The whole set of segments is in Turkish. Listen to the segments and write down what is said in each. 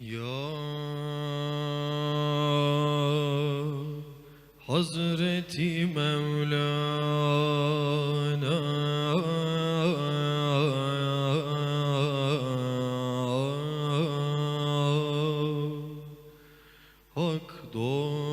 Ya Hazreti Mevlana. Hak dost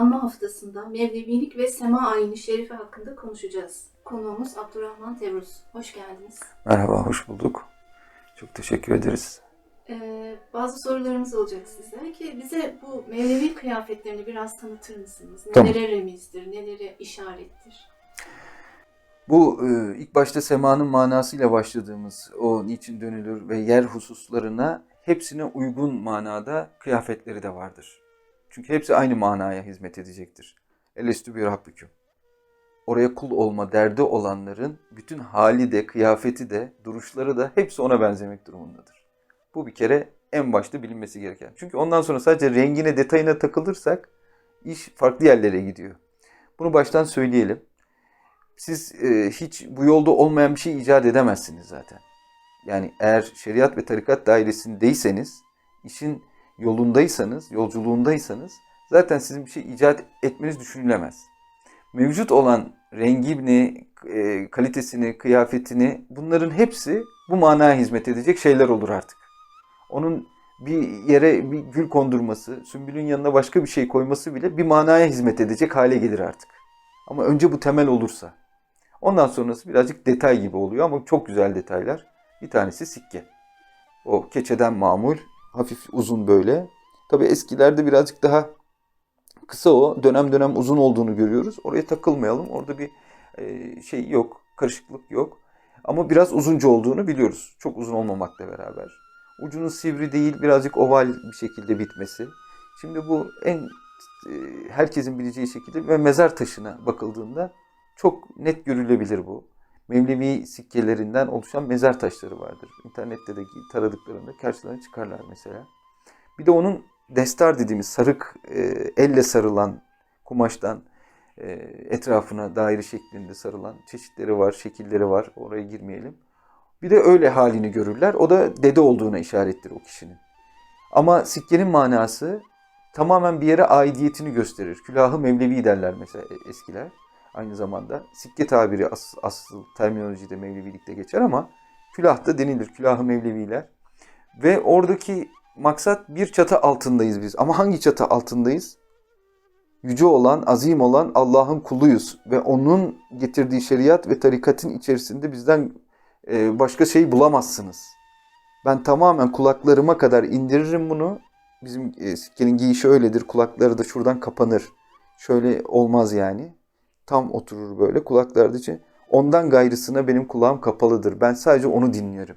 anma haftasında Mevlevilik ve Sema ayini şerifi hakkında konuşacağız. Konuğumuz Abdurrahman Tevruz. Hoş geldiniz. Merhaba, hoş bulduk. Çok teşekkür ederiz. Ee, bazı sorularımız olacak size ki bize bu Mevlevi kıyafetlerini biraz tanıtır mısınız? Tamam. Nelere remizdir, nelere işarettir? Bu e, ilk başta semanın manasıyla başladığımız o niçin dönülür ve yer hususlarına hepsine uygun manada kıyafetleri de vardır. Çünkü hepsi aynı manaya hizmet edecektir. Elestü bir rabbüküm. Oraya kul olma derdi olanların bütün hali de, kıyafeti de, duruşları da hepsi ona benzemek durumundadır. Bu bir kere en başta bilinmesi gereken. Çünkü ondan sonra sadece rengine, detayına takılırsak iş farklı yerlere gidiyor. Bunu baştan söyleyelim. Siz e, hiç bu yolda olmayan bir şey icat edemezsiniz zaten. Yani eğer şeriat ve tarikat dairesindeyseniz, işin yolundaysanız, yolculuğundaysanız zaten sizin bir şey icat etmeniz düşünülemez. Mevcut olan rengini, e, kalitesini, kıyafetini bunların hepsi bu manaya hizmet edecek şeyler olur artık. Onun bir yere bir gül kondurması, sümbülün yanına başka bir şey koyması bile bir manaya hizmet edecek hale gelir artık. Ama önce bu temel olursa. Ondan sonrası birazcık detay gibi oluyor ama çok güzel detaylar. Bir tanesi sikke. O keçeden mamul, hafif uzun böyle. Tabi eskilerde birazcık daha kısa o, dönem dönem uzun olduğunu görüyoruz. Oraya takılmayalım. Orada bir e, şey yok, karışıklık yok. Ama biraz uzunca olduğunu biliyoruz. Çok uzun olmamakla beraber. Ucunun sivri değil, birazcık oval bir şekilde bitmesi. Şimdi bu en e, herkesin bileceği şekilde ve mezar taşına bakıldığında çok net görülebilir bu. Mevlevi sikkelerinden oluşan mezar taşları vardır. İnternette de taradıklarında karşılarına çıkarlar mesela. Bir de onun destar dediğimiz sarık e, elle sarılan kumaştan e, etrafına daire şeklinde sarılan çeşitleri var, şekilleri var. Oraya girmeyelim. Bir de öyle halini görürler. O da dede olduğuna işarettir o kişinin. Ama sikkenin manası tamamen bir yere aidiyetini gösterir. Külahı Mevlevi derler mesela e, eskiler. Aynı zamanda sikke tabiri as, asıl terminolojide Mevlevilikte geçer ama külah da denilir. Külahı Mevleviler. Ve oradaki maksat bir çatı altındayız biz. Ama hangi çatı altındayız? Yüce olan, azim olan Allah'ın kuluyuz. Ve onun getirdiği şeriat ve tarikatın içerisinde bizden e, başka şey bulamazsınız. Ben tamamen kulaklarıma kadar indiririm bunu. Bizim e, sikkenin giyişi öyledir. Kulakları da şuradan kapanır. Şöyle olmaz yani. Tam oturur böyle kulakları da için. Ondan gayrısına benim kulağım kapalıdır. Ben sadece onu dinliyorum.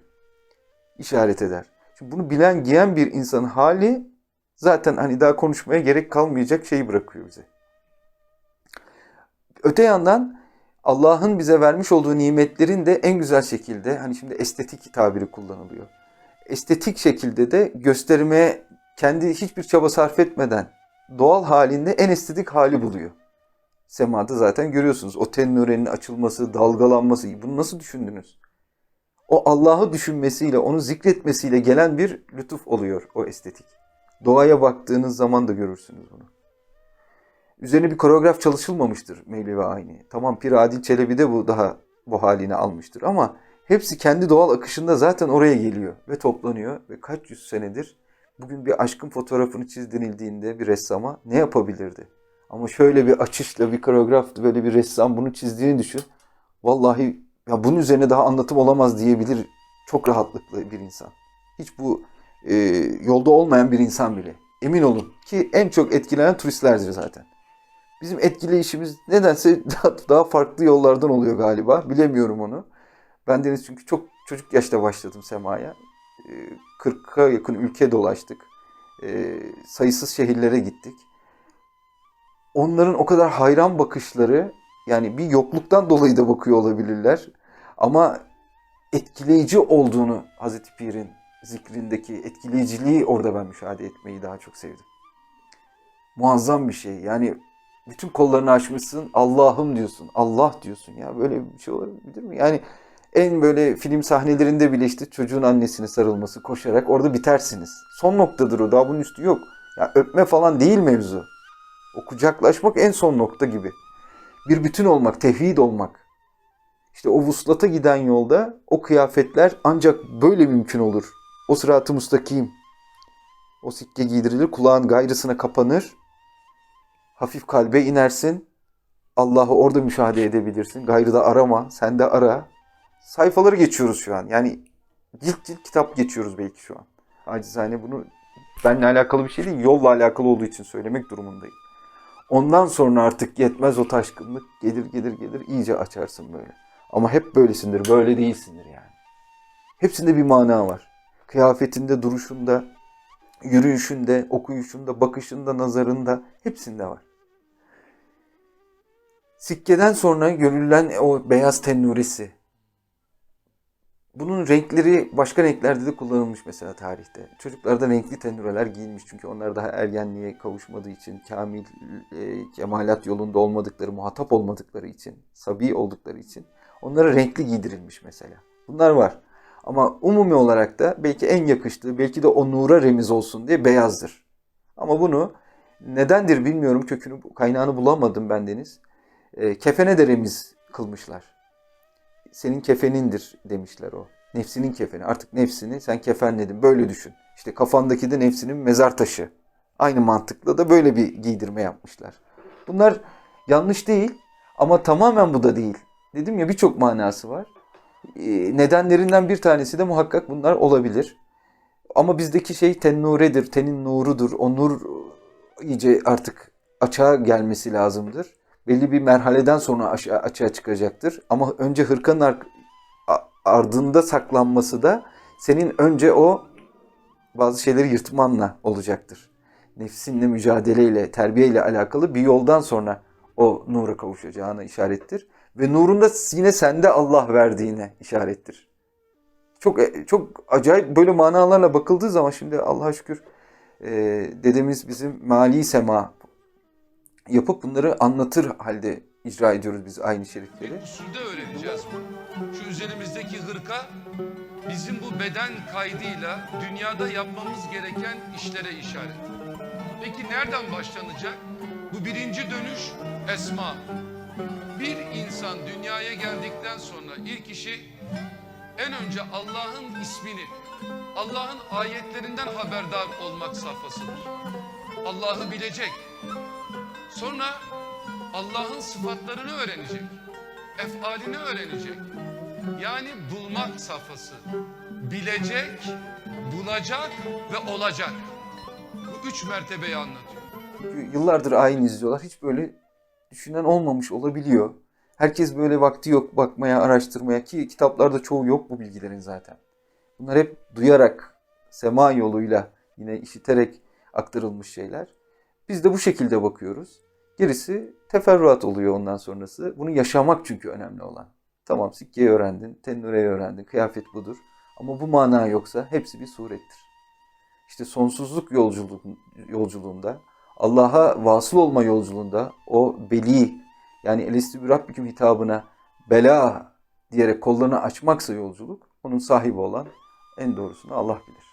İşaret eder. Şimdi bunu bilen, giyen bir insanın hali zaten hani daha konuşmaya gerek kalmayacak şeyi bırakıyor bize. Öte yandan Allah'ın bize vermiş olduğu nimetlerin de en güzel şekilde hani şimdi estetik tabiri kullanılıyor. Estetik şekilde de göstermeye kendi hiçbir çaba sarf etmeden doğal halinde en estetik hali buluyor. Semada zaten görüyorsunuz o tennürenin açılması, dalgalanması bunu nasıl düşündünüz? O Allah'ı düşünmesiyle, onu zikretmesiyle gelen bir lütuf oluyor o estetik. Doğaya baktığınız zaman da görürsünüz bunu. Üzerine bir koreograf çalışılmamıştır Mevlevi Ayni. Tamam Pir Adil Çelebi de bu daha bu halini almıştır ama hepsi kendi doğal akışında zaten oraya geliyor ve toplanıyor ve kaç yüz senedir bugün bir aşkın fotoğrafını çizdirildiğinde bir ressama ne yapabilirdi? Ama şöyle bir açışla bir koreograf böyle bir ressam bunu çizdiğini düşün. Vallahi ya bunun üzerine daha anlatım olamaz diyebilir çok rahatlıkla bir insan. Hiç bu e, yolda olmayan bir insan bile. Emin olun ki en çok etkilenen turistlerdir zaten. Bizim etkileyişimiz nedense daha, daha farklı yollardan oluyor galiba. Bilemiyorum onu. Ben deniz çünkü çok çocuk yaşta başladım semaya. E, 40'a yakın ülke dolaştık. E, sayısız şehirlere gittik. Onların o kadar hayran bakışları yani bir yokluktan dolayı da bakıyor olabilirler. Ama etkileyici olduğunu Hazreti Pir'in zikrindeki etkileyiciliği orada ben müşahede etmeyi daha çok sevdim. Muazzam bir şey. Yani Bütün kollarını açmışsın. Allah'ım diyorsun. Allah diyorsun ya. Böyle bir şey olabilir mi? Yani en böyle film sahnelerinde bile işte çocuğun annesine sarılması koşarak orada bitersiniz. Son noktadır o. Daha bunun üstü yok. Ya öpme falan değil mevzu. O kucaklaşmak en son nokta gibi. Bir bütün olmak, tevhid olmak. İşte o vuslata giden yolda o kıyafetler ancak böyle mümkün olur. O sıratı mustakim. O sikke giydirilir, kulağın gayrısına kapanır. Hafif kalbe inersin. Allah'ı orada müşahede edebilirsin. Gayrı da arama, sen de ara. Sayfaları geçiyoruz şu an. Yani cilt cilt kitap geçiyoruz belki şu an. Acizane bunu benimle alakalı bir şey değil, yolla alakalı olduğu için söylemek durumundayım. Ondan sonra artık yetmez o taşkınlık. Gelir gelir gelir iyice açarsın böyle. Ama hep böylesindir, böyle değilsindir yani. Hepsinde bir mana var. Kıyafetinde, duruşunda, yürüyüşünde, okuyuşunda, bakışında, nazarında hepsinde var. Sikkeden sonra görülen o beyaz tennurisi. Bunun renkleri başka renklerde de kullanılmış mesela tarihte. Çocuklarda renkli tennureler giyilmiş çünkü onlar daha ergenliğe kavuşmadığı için, kamil e, kemalat yolunda olmadıkları, muhatap olmadıkları için, sabi oldukları için onlara renkli giydirilmiş mesela. Bunlar var. Ama umumi olarak da belki en yakıştığı, belki de o nura remiz olsun diye beyazdır. Ama bunu nedendir bilmiyorum, kökünü, kaynağını bulamadım ben Deniz. E, kefene de remiz kılmışlar. Senin kefenindir demişler o. Nefsinin kefeni. Artık nefsini sen kefenledin. Böyle düşün. İşte kafandaki de nefsinin mezar taşı. Aynı mantıkla da böyle bir giydirme yapmışlar. Bunlar yanlış değil ama tamamen bu da değil. Dedim ya birçok manası var. Ee, nedenlerinden bir tanesi de muhakkak bunlar olabilir. Ama bizdeki şey tennuredir, tenin nurudur. O nur iyice artık açığa gelmesi lazımdır. Belli bir merhaleden sonra açığa çıkacaktır. Ama önce hırkanın ardında saklanması da senin önce o bazı şeyleri yırtmanla olacaktır. Nefsinle mücadeleyle, terbiyeyle alakalı bir yoldan sonra o nura kavuşacağına işarettir. Ve nurun da yine sende Allah verdiğine işarettir. Çok çok acayip böyle manalarla bakıldığı zaman şimdi Allah'a şükür e, dedemiz bizim mali sema yapıp bunları anlatır halde icra ediyoruz biz aynı şerifleri. Usulde öğreneceğiz bunu. Şu üzerimizdeki hırka bizim bu beden kaydıyla dünyada yapmamız gereken işlere işaret. Peki nereden başlanacak? Bu birinci dönüş esma. Bir insan dünyaya geldikten sonra ilk işi en önce Allah'ın ismini, Allah'ın ayetlerinden haberdar olmak safhasıdır. Allah'ı bilecek. Sonra Allah'ın sıfatlarını öğrenecek. Efalini öğrenecek. Yani bulmak safhası. Bilecek, bulacak ve olacak. Bu üç mertebeyi anlatıyor. Çünkü yıllardır ayin izliyorlar. Hiç böyle düşünen olmamış olabiliyor. Herkes böyle vakti yok bakmaya, araştırmaya ki kitaplarda çoğu yok bu bilgilerin zaten. Bunlar hep duyarak, sema yoluyla yine işiterek aktarılmış şeyler. Biz de bu şekilde bakıyoruz. Gerisi teferruat oluyor ondan sonrası. Bunu yaşamak çünkü önemli olan. Tamam sikkeyi öğrendin, tennureyi öğrendin, kıyafet budur. Ama bu mana yoksa hepsi bir surettir. İşte sonsuzluk yolculuğunda, Allah'a vasıl olma yolculuğunda o beli yani elestü rabbiküm hitabına bela diyerek kollarını açmaksa yolculuk, onun sahibi olan en doğrusunu Allah bilir.